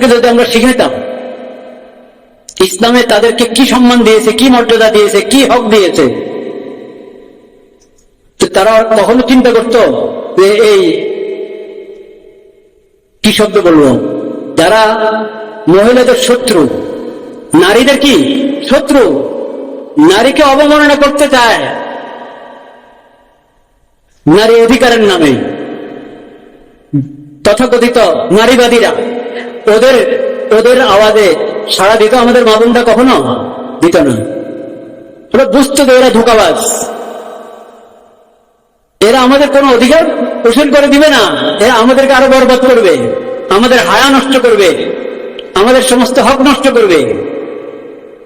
যদি আমরা শিখাইতাম, ইসলামে তাদেরকে কি সম্মান দিয়েছে, কি মর্যাদা দিয়েছে, কি হক দিয়েছে তারা কখনো চিন্তা করতো যে এই কি শব্দ বলব? যারা মহিলাদের শত্রু, নারীদের কি? শত্রু। নারীকে অবমাননা করতে চায়। নারী অধিকারের নামে। তথাকথিত নারীবাদীরা। ওদের ওদের আওয়াজে সারা দিত আমাদের মা বোনটা কখনো? দিত না। ওরা বুঝতো যে এরা ধোকাবাজ। এরা আমাদের কোনো অধিকার উসুল করে দিবে না। এরা আমাদেরকে আরও বরবাদ করবে, আমাদের হায়া নষ্ট করবে, আমাদের সমস্ত হক নষ্ট করবে।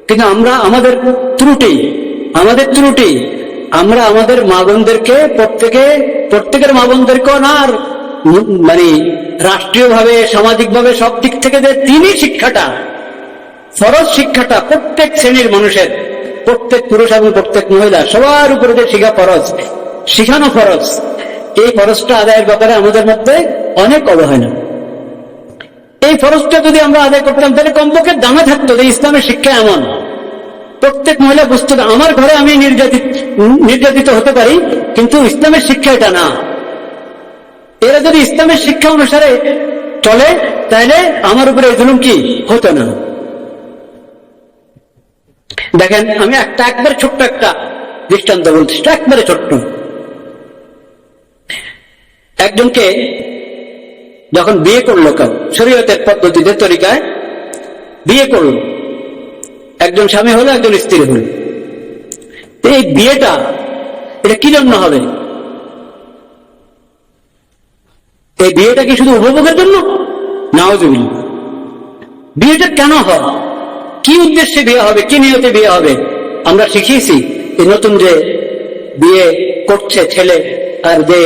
কিন্তু আমরা আমাদের ত্রুটি আমাদের ত্রুটি, আমরা আমাদের মা বোনদেরকে প্রত্যেকে, প্রত্যেকের মা বোনদেরকেও না আর মানে রাষ্ট্রীয়ভাবে, সামাজিকভাবে সব দিক থেকে যে তিনি শিক্ষাটা, ফরজ শিক্ষাটা প্রত্যেক শ্রেণির মানুষের, প্রত্যেক পুরুষ এবং প্রত্যেক মহিলা, সবার উপরে যে শিখা ফরজ, শিখানো ফরজ, এই ফরজটা আদায়ের ব্যাপারে আমাদের মধ্যে অনেক অবহেলা। এই ফরজটা যদি আমরা আদায় করতাম, তাহলে কমপক্ষে দামে থাকতো যে ইসলামের শিক্ষা এমন। প্রত্যেক মহিলা বুঝতো আমার ঘরে আমি নির্যাতিত নির্যাতিত হতে পারি, কিন্তু ইসলামের শিক্ষা এটা না। এরা যদি ইসলামের শিক্ষা অনুসারে চলে, তাহলে আমার উপরে এই জুলুম কি? হতো না। দেখেন, আমি একটা একবারে ছোট্ট একটা দৃষ্টান্ত বলছি একবারে ছোট্ট। একজনকে যখন বিয়ে করল কেউ, শরীয়তের পদ্ধতিতে তরিকায় বিয়ে করল। একজন স্বামী হলো, একজন স্ত্রী হলো। এই বিয়েটা, এটা কি জন্য হবে? এই বিয়েটা কি শুধু উপভোগের জন্য? নাওজবিল বিয়েটা কেন হয়? কি উদ্দেশ্যে বিয়ে হবে? কি নিয়তে বিয়ে হবে? আমরা শিখিয়েছি এই নতুন যে বিয়ে করছে ছেলে আর যে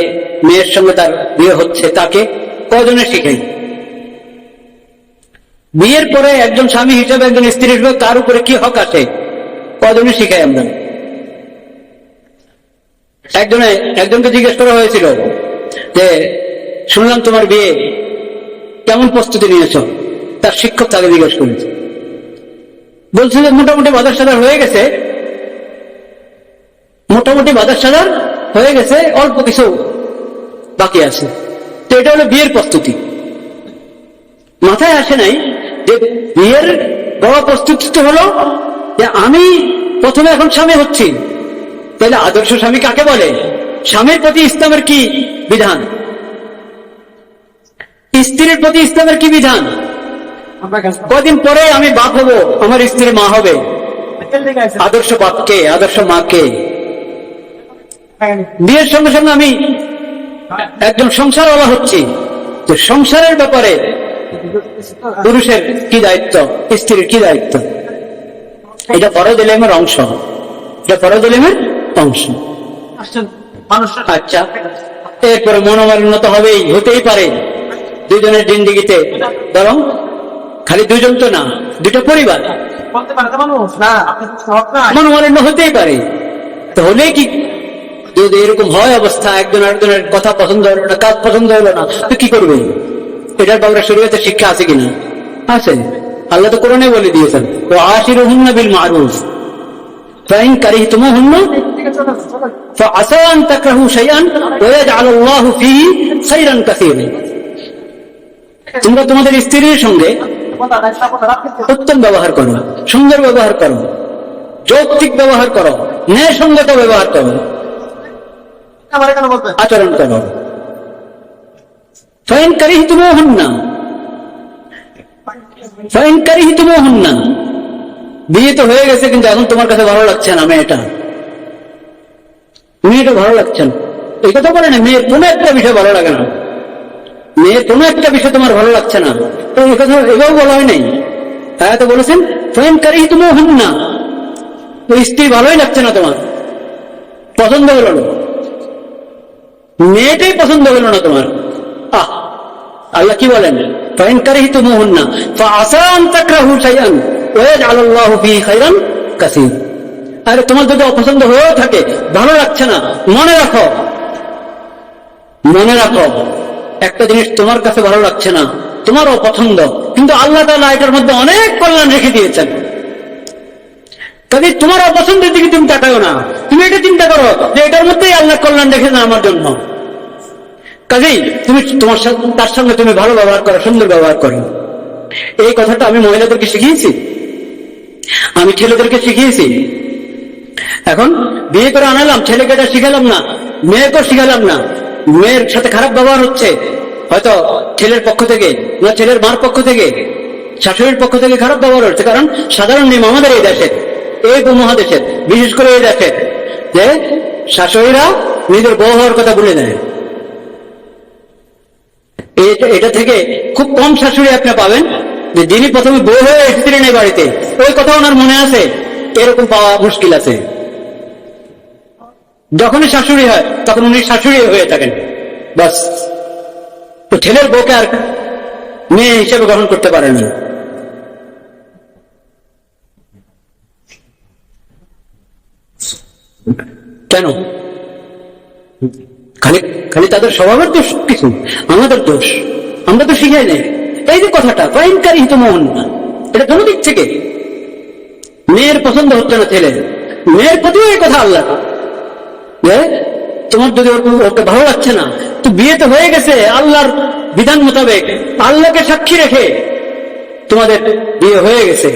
মেয়ের সঙ্গে তার বিয়ে হচ্ছে তাকে কজনে শিখাই? বিয়ের পরে একজন স্বামী হিসেবে একজন স্ত্রী হিসেবে তার উপরে কি হক আছে? কজনে শিখাই আমরা? একজনে, একজনকে জিজ্ঞেস করা হয়েছিল যে শুনলাম তোমার বিয়ে। কেমন প্রস্তুতি নিয়েছ? তার শিক্ষক তাকে জিজ্ঞেস করেছে। বলছে যে মোটামুটি বাজার সাজার হয়ে গেছে। মোটামুটি বাজার সাজার হয়ে গেছে, অল্প কিছু বাকি আছে। তো এটা হলো বিয়ের প্রস্তুতি। মাথায় আসে নাই যে বিয়ের বড় প্রস্তুতি তো হলো যে আমি প্রথমে এখন স্বামী হচ্ছি। তাহলে আদর্শ স্বামী কাকে বলে? স্বামীর প্রতি ইসলামের কি বিধান? স্ত্রীর প্রতি ইসলামের কি বিধান? কদিন পরে আমি বাপ হব আমার স্ত্রী মা হবে। আদর্শ বাপকে আদর্শ মাকে বিয়ের সঙ্গে সঙ্গে আমি একজন সংসারওয়ালা হচ্ছি। যে সংসারের ব্যাপারে পুরুষের কি দায়িত্ব? স্ত্রীর কি দায়িত্ব? এটা ফরজ এলেমের অংশ। এটা ফরজ এলেমের অংশ আচ্ছা এরপরে মনোমালিন্য তো হবেই হতেই পারে। দুজনের জিন্দিগিতে বরং খালি দুজন তো না দুটো পরিবার মনোমালিন্য হতেই পারে তাহলে কি যদি এরকম হয় অবস্থা একজন আরেকজনের কথা পছন্দ হলো না কাজ পছন্দ হলো না তো কি করবে এটার ব্যাপারে শরীয়তের শিক্ষা আছে কিনা আছে আল্লাহ তো কোরআনে বলে দিয়েছেন ও আশির হুন্না বিল মারুফ ফাইন কারিহ তুমো হুন্না فعسى أن تكرهوا شيئا ويجعل الله فيه خيرا كثيرا তোমরা তোমাদের স্ত্রীর সঙ্গে উত্তম ব্যবহার করো, সুন্দর ব্যবহার করো, যৌক্তিক ব্যবহার করো, ন্যায়সঙ্গত ব্যবহার করো, আচরণ করো। ফাইন কারিহ তুমো হুন্না ফাইন কারিহ তুমো হুন্না বিয়ে তো হয়ে গেছে, কিন্তু এখন তোমার কাছে ভালো লাগছে না মেয়েটা। মেয়েটা ভালো লাগছে না। এই কথা বলে না, মেয়ের কোনো একটা বিষয় ভালো লাগে না। মেয়ের কোনো একটা বিষয় তোমার ভালো লাগছে না। তো এই কথা এটাও বলা হয় নাই। তারা তো বলেছেন ফ্রেম কারি তুমিও হন না তো স্ত্রী ভালোই লাগছে না তোমার। পছন্দ হলো না। মেয়েটাই পছন্দ হলো না তোমার। আহ, আল্লাহ কি বলেন? ফাইন কারিহি তুমু হন না আসান তাকরাহু শাইআন ওয়াজআল আল্লাহু ফিহি খাইরান কাসীর। আরে, তোমার যদি অপছন্দ হয়েও থাকে, ভালো লাগছে না, মনে রাখো। মনে রাখো। একটা জিনিস তোমার কাছে ভালো লাগছে না তোমার অপছন্দ কিন্তু আল্লাহ তালা এটার মধ্যে অনেক কল্যাণ রেখে দিয়েছেন। কাজে তোমার অপছন্দের দিকে তুমি তাকাও না। তুমি এটা চিন্তা করো যে এটার মধ্যেই আল্লাহ কল্যাণ রেখেছেন আমার জন্য। কাজেই তুমি তোমার সাথে তার সঙ্গে তুমি ভালো ব্যবহার করো, সুন্দর ব্যবহার করো। এই কথাটা আমি মহিলাদেরকে শিখিয়েছি। আমি ছেলেদেরকে শিখিয়েছি। এখন বিয়ে করে আনালাম, ছেলেকে এটা শিখালাম না, মেয়েকেও শিখালাম না। মেয়ের সাথে খারাপ ব্যবহার হচ্ছে। হয়তো ছেলের পক্ষ থেকে না ছেলের মার পক্ষ থেকে, শাশুড়ির পক্ষ থেকে খারাপ ব্যবহার হচ্ছে। কারণ সাধারণ নিয়ম আমাদের এই দেশে, এই উপমহাদেশের বিশেষ করে এই দেশে, যে শাশুড়িরা নিজের বউ হওয়ার কথা বলে এটা- এটা থেকে খুব কম শাশুড়ি আপনি পাবেন, যে যিনি প্রথমে বউ হয়ে এসেছিলেন এই বাড়িতে, ওই কথা ওনার মনে আছে। এরকম পাওয়া মুশকিল আছে। যখনই শাশুড়ি হয়, তখন উনি শাশুড়ি হয়ে থাকেন। বাস। তো ছেলের বউকে আর মেয়ে হিসেবে গ্রহণ করতে পারেন কেন? খালি খালি তাদের স্বভাবের দোষ কিছু? আমাদের দোষ? আমরা তো শিখাই নাই। এই যে কথাটা, প্রাইমকারী হিত মোহন না। এটা কোনো দিক থেকে মেয়ের পছন্দ হচ্ছে না ছেলে। মেয়ের প্রতিও এই কথা আল্লাহ যে তোমার যদি ওকে ভালো লাগছে না, তো বিয়ে তো হয়ে গেছে, আল্লাহর বিধান মোতাবেক। আল্লাহকে সাক্ষী রেখে তোমাদের বিয়ে হয়ে গেছে।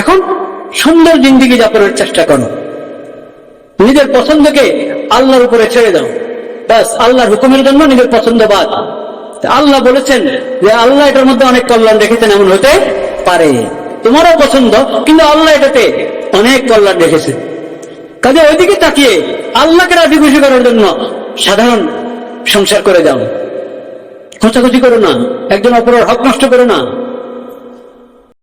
এখন সুন্দর জিন্দিগি যাপনের চেষ্টা করো। নিজের পছন্দকে আল্লাহর উপরে ছেড়ে দাও। ব্যাস, আল্লাহর হুকুমের জন্য নিজের পছন্দ বাদ। আল্লাহ বলেছেন যে আল্লাহ এটার মধ্যে অনেক কল্যাণ রেখেছেন এমন হতে পারে। তোমারও পছন্দ, কিন্তু আল্লাহ এটাতে অনেক কল্যাণ রেখেছেন কাজে ওইদিকে তাকিয়ে আল্লাহকে রাজি খুশি করার জন্য সাধারণ সংসার করে যাও। খোঁচাখুচি করো না। একজন অপরের হক নষ্ট করো না।